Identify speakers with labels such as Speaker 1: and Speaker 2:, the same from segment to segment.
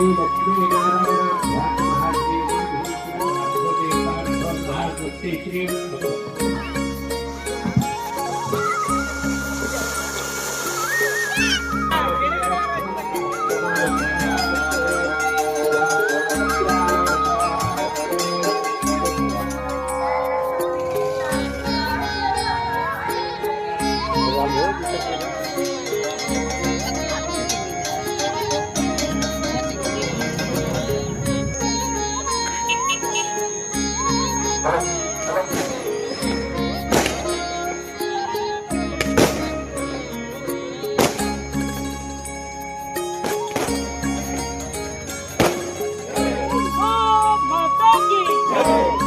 Speaker 1: Thank you. Kentucky!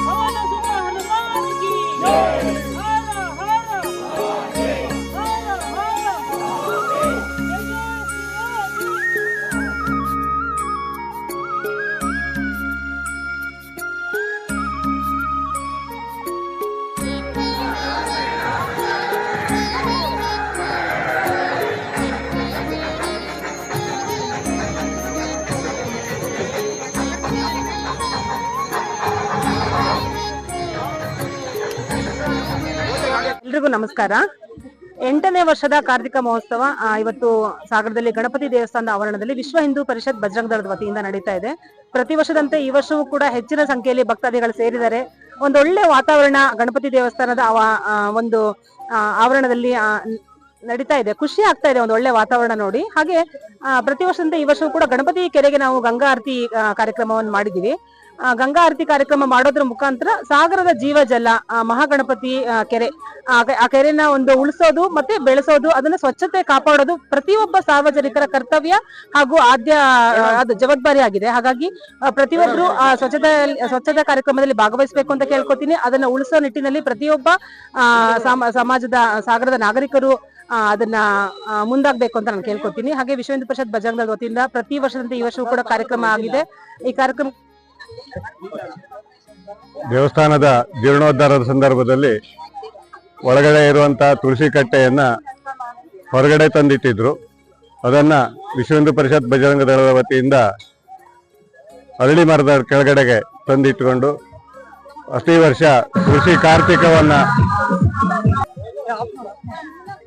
Speaker 2: ಎಲ್ರಿಗೂ ನಮಸ್ಕಾರ. ಎಂಟನೇ ವರ್ಷದ ಕಾರ್ತಿಕ ಮಹೋತ್ಸವ ಇವತ್ತು ಸಾಗರದಲ್ಲಿ ಗಣಪತಿ ದೇವಸ್ಥಾನದ ಆವರಣದಲ್ಲಿ ವಿಶ್ವ ಹಿಂದೂ ಪರಿಷತ್ ಬಜರಂಗ ದಳದ ವತಿಯಿಂದ ನಡೀತಾ ಇದೆ. ಪ್ರತಿ ವರ್ಷದಂತೆ ಈ ವರ್ಷವೂ ಕೂಡ ಹೆಚ್ಚಿನ ಸಂಖ್ಯೆಯಲ್ಲಿ ಭಕ್ತಾದಿಗಳು ಸೇರಿದ್ದಾರೆ. ಒಂದೊಳ್ಳೆ ವಾತಾವರಣ ಗಣಪತಿ ದೇವಸ್ಥಾನದ ಒಂದು ಆವರಣದಲ್ಲಿ ನಡೀತಾ ಇದೆ. ಖುಷಿ ಆಗ್ತಾ ಇದೆ ಒಂದು ಒಳ್ಳೆ ವಾತಾವರಣ ನೋಡಿ. ಹಾಗೆ ಪ್ರತಿ ವರ್ಷದಂತೆ ಈ ವರ್ಷವೂ ಕೂಡ ಗಣಪತಿ ಕೆರೆಗೆ ನಾವು ಗಂಗಾ ಆರತಿ ಕಾರ್ಯಕ್ರಮವನ್ನು ಮಾಡಿದ್ದೀವಿ. ಗಂಗಾ ಆರತಿ ಕಾರ್ಯಕ್ರಮ ಮಾಡೋದ್ರ ಮುಖಾಂತರ ಸಾಗರದ ಜೀವ ಜಲ ಮಹಾಗಣಪತಿ ಕೆರೆ, ಆ ಕೆರೆನ ಒಂದು ಉಳಿಸೋದು ಮತ್ತೆ ಬೆಳೆಸೋದು, ಅದನ್ನ ಸ್ವಚ್ಛತೆ ಕಾಪಾಡೋದು ಪ್ರತಿಯೊಬ್ಬ ಸಾರ್ವಜನಿಕರ ಕರ್ತವ್ಯ ಹಾಗೂ ಆದ್ಯ ಅದು ಜವಾಬ್ದಾರಿ ಆಗಿದೆ. ಹಾಗಾಗಿ ಪ್ರತಿಯೊಬ್ಬರು ಸ್ವಚ್ಛತೆ, ಸ್ವಚ್ಛತಾ ಕಾರ್ಯಕ್ರಮದಲ್ಲಿ ಭಾಗವಹಿಸಬೇಕು ಅಂತ ಕೇಳ್ಕೊತೀನಿ. ಅದನ್ನ ಉಳಿಸೋ ನಿಟ್ಟಿನಲ್ಲಿ ಪ್ರತಿಯೊಬ್ಬ ಸಮಾಜದ, ಸಾಗರದ ನಾಗರಿಕರು ಅದನ್ನ ಮುಂದಾಗ್ಬೇಕು ಅಂತ ನಾನು ಕೇಳ್ಕೊತೀನಿ. ಹಾಗೆ ವಿಶ್ವ ಹಿಂದೂ ಪರಿಷತ್ ಬಜರಂಗದ ವತಿಯಿಂದ ಪ್ರತಿ ವರ್ಷದಂತೆ ಈ ವರ್ಷವೂ ಕೂಡ ಕಾರ್ಯಕ್ರಮ ಆಗಿದೆ. ಈ ಕಾರ್ಯಕ್ರಮ
Speaker 3: ದೇವಸ್ಥಾನದ ಜೀರ್ಣೋದ್ಧಾರದ ಸಂದರ್ಭದಲ್ಲಿ ಒಳಗಡೆ ಇರುವಂತಹ ತುಳಸಿ ಕಟ್ಟೆಯನ್ನ ಹೊರಗಡೆ ತಂದಿಟ್ಟಿದ್ರು. ಅದನ್ನ ವಿಶ್ವ ಹಿಂದೂ ಪರಿಷತ್ ಬಜರಂಗ ದಳದ ವತಿಯಿಂದ ಅರಳಿ ಮರದ ಕೆಳಗಡೆಗೆ ತಂದಿಟ್ಟುಕೊಂಡು ಪ್ರತಿ ವರ್ಷ ತುಳಸಿ ಕಾರ್ತಿಕವನ್ನ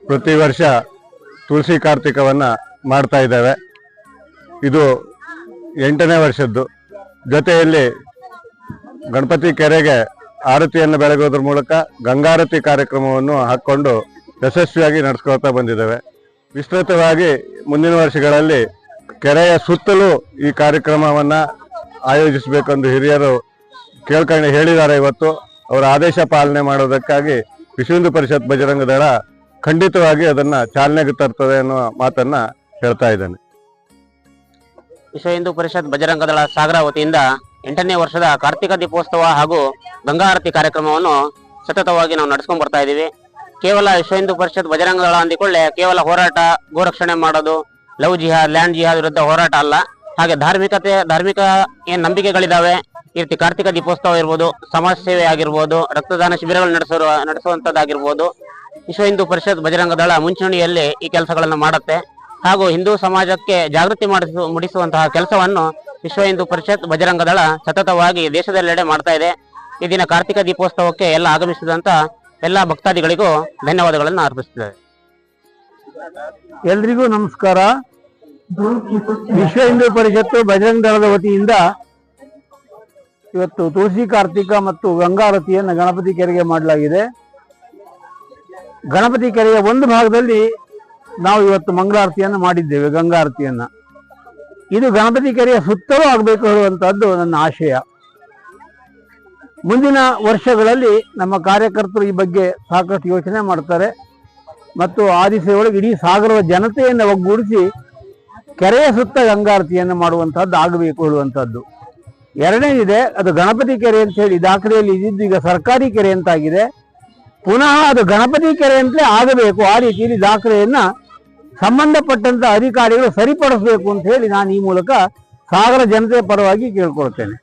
Speaker 3: ಪ್ರತಿ ವರ್ಷ ತುಳಸಿ ಕಾರ್ತಿಕವನ್ನ ಮಾಡ್ತಾ ಇದ್ದೇವೆ. ಇದು ಎಂಟನೇ ವರ್ಷದ್ದು. ಜೊತೆಯಲ್ಲಿ ಗಣಪತಿ ಕೆರೆಗೆ ಆರತಿಯನ್ನು ಬೆಳಗೋದ್ರ ಮೂಲಕ ಗಂಗಾರತಿ ಕಾರ್ಯಕ್ರಮವನ್ನು ಹಾಕ್ಕೊಂಡು ಯಶಸ್ವಿಯಾಗಿ ನಡೆಸ್ಕೊಳ್ತಾ ಬಂದಿದ್ದೇವೆ. ವಿಸ್ತೃತವಾಗಿ ಮುಂದಿನ ವರ್ಷಗಳಲ್ಲಿ ಕೆರೆಯ ಸುತ್ತಲೂ ಈ ಕಾರ್ಯಕ್ರಮವನ್ನು ಆಯೋಜಿಸಬೇಕೆಂದು ಹಿರಿಯರು ಕೇಳ್ಕೊಂಡು ಹೇಳಿದ್ದಾರೆ ಇವತ್ತು. ಅವರ ಆದೇಶ ಪಾಲನೆ ಮಾಡೋದಕ್ಕಾಗಿ ವಿಶ್ವ ಪರಿಷತ್ ಬಜರಂಗ ದಳ ಖಂಡಿತವಾಗಿ ಅದನ್ನು ಚಾಲನೆಗೆ ತರ್ತದೆ ಅನ್ನೋ ಮಾತನ್ನು ಹೇಳ್ತಾ ಇದ್ದೇನೆ.
Speaker 4: ವಿಶ್ವ ಹಿಂದೂ ಪರಿಷತ್ ಬಜರಂಗದಳ ಸಾಗರ ವತಿಯಿಂದ ಎಂಟನೇ ವರ್ಷದ ಕಾರ್ತಿಕ ದೀಪೋತ್ಸವ ಹಾಗೂ ಗಂಗಾ ಆರತಿ ಕಾರ್ಯಕ್ರಮವನ್ನು ಸತತವಾಗಿ ನಾವು ನಡೆಸ್ಕೊಂಡು ಬರ್ತಾ ಇದ್ದೀವಿ ಕೇವಲ ವಿಶ್ವ ಹಿಂದೂ ಪರಿಷತ್ ಬಜರಂಗದಳ ಅಂದಿಕೊಳ್ಳೆ, ಕೇವಲ ಹೋರಾಟ, ಗೋರಕ್ಷಣೆ ಮಾಡೋದು, ಲವ್ ಜಿಹಾದ್, ಲ್ಯಾಂಡ್ ಜಿಹಾದ್ ವಿರುದ್ಧ ಹೋರಾಟ ಅಲ್ಲ. ಹಾಗೆ ಧಾರ್ಮಿಕತೆ, ಧಾರ್ಮಿಕ ಏನ್ ನಂಬಿಕೆಗಳಿದಾವೆ? ಈ ರೀತಿ ಕಾರ್ತಿಕ ದೀಪೋತ್ಸವ ಇರ್ಬೋದು, ಸಮಾಜ ಸೇವೆ ಆಗಿರ್ಬೋದು, ರಕ್ತದಾನ ಶಿಬಿರಗಳು ನಡೆಸೋ ನಡೆಸುವಂತದ್ದಾಗಿರ್ಬೋದು ವಿಶ್ವ ಹಿಂದೂ ಪರಿಷತ್ ಬಜರಂಗದಳ ಮುಂಚೂಣಿಯಲ್ಲಿ ಈ ಕೆಲಸಗಳನ್ನು ಮಾಡುತ್ತೆ. ಹಾಗೂ ಹಿಂದೂ ಸಮಾಜಕ್ಕೆ ಜಾಗೃತಿ ಮಾಡಿಸು, ಮೂಡಿಸುವಂತಹ ಕೆಲಸವನ್ನು ವಿಶ್ವ ಹಿಂದೂ ಪರಿಷತ್ ಬಜರಂಗ ದಳ ಸತತವಾಗಿ ದೇಶದೆಲ್ಲೆಡೆ ಮಾಡ್ತಾ ಇದೆ. ಈ ದಿನ ಕಾರ್ತಿಕ ದೀಪೋತ್ಸವಕ್ಕೆ ಎಲ್ಲ ಆಗಮಿಸಿದಂತ ಎಲ್ಲ ಭಕ್ತಾದಿಗಳಿಗೂ ಧನ್ಯವಾದಗಳನ್ನು ಅರ್ಪಿಸುತ್ತೇವೆ
Speaker 5: ಎಲ್ರಿಗೂ ನಮಸ್ಕಾರ. ವಿಶ್ವ ಹಿಂದೂ ಪರಿಷತ್ತು ಬಜರಂಗ ದಳದ ವತಿಯಿಂದ ಇವತ್ತು ತುಳಸಿ ಕಾರ್ತಿಕ ಮತ್ತು ಗಂಗಾರತಿಯನ್ನು ಗಣಪತಿ ಕೆರೆಗೆ ಮಾಡಲಾಗಿದೆ. ಗಣಪತಿ ಕೆರೆಯ ಒಂದು ಭಾಗದಲ್ಲಿ ನಾವು ಇವತ್ತು ಮಂಗಳಾರತಿಯನ್ನು ಮಾಡಿದ್ದೇವೆ ಗಂಗಾರತಿಯನ್ನ ಇದು ಗಣಪತಿ ಕೆರೆಯ ಸುತ್ತಲೂ ಆಗಬೇಕು ಹೇಳುವಂತಹದ್ದು ನನ್ನ ಆಶಯ. ಮುಂದಿನ ವರ್ಷಗಳಲ್ಲಿ ನಮ್ಮ ಕಾರ್ಯಕರ್ತರು ಈ ಬಗ್ಗೆ ಸಾಕಷ್ಟು ಯೋಚನೆ ಮಾಡ್ತಾರೆ. ಮತ್ತು ಆ ದಿಸೆಯೊಳಗೆ ಇಡೀ ಸಾಗರದ ಜನತೆಯನ್ನು ಒಗ್ಗೂಡಿಸಿ ಕೆರೆಯ ಸುತ್ತ ಗಂಗಾರತಿಯನ್ನು ಮಾಡುವಂಥದ್ದು ಆಗಬೇಕು ಹೇಳುವಂತಹದ್ದು. ಎರಡನೇದಿದೆ, ಅದು ಗಣಪತಿ ಕೆರೆ ಅಂತ ಹೇಳಿ, ದಾಖಲೆಯಲ್ಲಿ ಇದ್ದಿದ್ದು ಈಗ ಸರ್ಕಾರಿ ಕೆರೆ ಅಂತಾಗಿದೆ. ಪುನಃ ಅದು ಗಣಪತಿ ಕೆರೆ ಅಂತಲೇ ಆಗಬೇಕು. ಆ ರೀತಿಯಲ್ಲಿ ದಾಖಲೆಯನ್ನ ಸಂಬಂಧಪಟ್ಟಂತ ಅಧಿಕಾರಿಗಳು ಸರಿಪಡಿಸಬೇಕು ಅಂತ ಹೇಳಿ ನಾನು ಈ ಮೂಲಕ ಸಾಗರ ಜನತೆ ಪರವಾಗಿ ಕೇಳ್ಕೊಳ್ತೇನೆ.